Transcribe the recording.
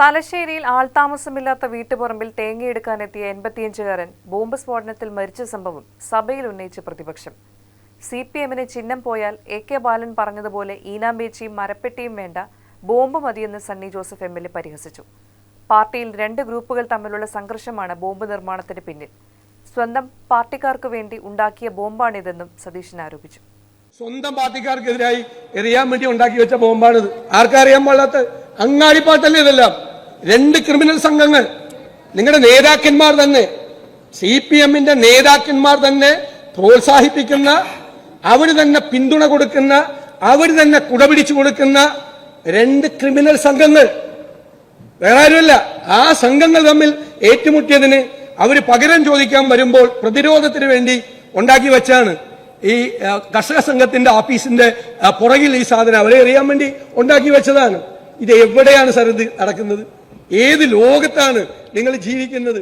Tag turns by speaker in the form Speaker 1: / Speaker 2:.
Speaker 1: തലശ്ശേരിയിൽ ആൾതാമസമില്ലാത്ത വീട്ടുപറമ്പിൽ തേങ്ങയെടുക്കാനെത്തിയ എൺപത്തിയഞ്ചുകാരൻ ബോംബ് സ്ഫോടനത്തിൽ മരിച്ച സംഭവം സഭയിൽ ഉന്നയിച്ച പ്രതിപക്ഷം. സി പി എമ്മിന് ചിഹ്നം പോയാൽ എ കെ ബാലൻ പറഞ്ഞതുപോലെ ഈനാമ്പേച്ചിയും മരപ്പെട്ടിയും വേണ്ട ബോംബ് മതിയെന്ന് Sunny Joseph M L A പരിഹസിച്ചു. പാർട്ടിയിൽ രണ്ട് ഗ്രൂപ്പുകൾ തമ്മിലുള്ള സംഘർഷമാണ് ബോംബ് നിർമ്മാണത്തിന് പിന്നിൽ. സ്വന്തം പാർട്ടിക്കാർക്ക് വേണ്ടി ഉണ്ടാക്കിയ ബോംബാണിതെന്നും സതീശൻ ആരോപിച്ചു.
Speaker 2: സ്വന്തം പാർട്ടിക്കാർക്കെതിരായി എറിയാൻ വേണ്ടി ഉണ്ടാക്കി വെച്ച ബോംബാണിത്. ആർക്കറിയാൻ പാടാത്ത അങ്ങാടിപ്പാട്ടല്ലേ ഇതെല്ലാം? രണ്ട് ക്രിമിനൽ സംഘങ്ങൾ. നിങ്ങളുടെ നേതാക്കന്മാർ തന്നെ സി പി എമ്മിന്റെ നേതാക്കന്മാർ തന്നെ പ്രോത്സാഹിപ്പിക്കുന്ന അവർ തന്നെ പിന്തുണ കൊടുക്കുന്ന അവർ തന്നെ കുടപിടിച്ചു കൊടുക്കുന്ന രണ്ട് ക്രിമിനൽ സംഘങ്ങൾ. വേറെ ആരുമല്ല ആ സംഘങ്ങൾ തമ്മിൽ ഏറ്റുമുട്ടിയതിന് അവർ പകരം ചോദിക്കാൻ വരുമ്പോൾ പ്രതിരോധത്തിന് വേണ്ടി ഉണ്ടാക്കി വെച്ചാണ് ഈ കർഷക സംഘത്തിന്റെ ഓഫീസിന്റെ പുറകിൽ ഈ സാധനം അവരെ അറിയാൻ വേണ്ടി ഉണ്ടാക്കി വെച്ചതാണ്. ഇത് എവിടെയാണ് സർ ഇത് നടക്കുന്നത്? ഏത് ലോകത്താണ് നിങ്ങൾ ജീവിക്കുന്നത്?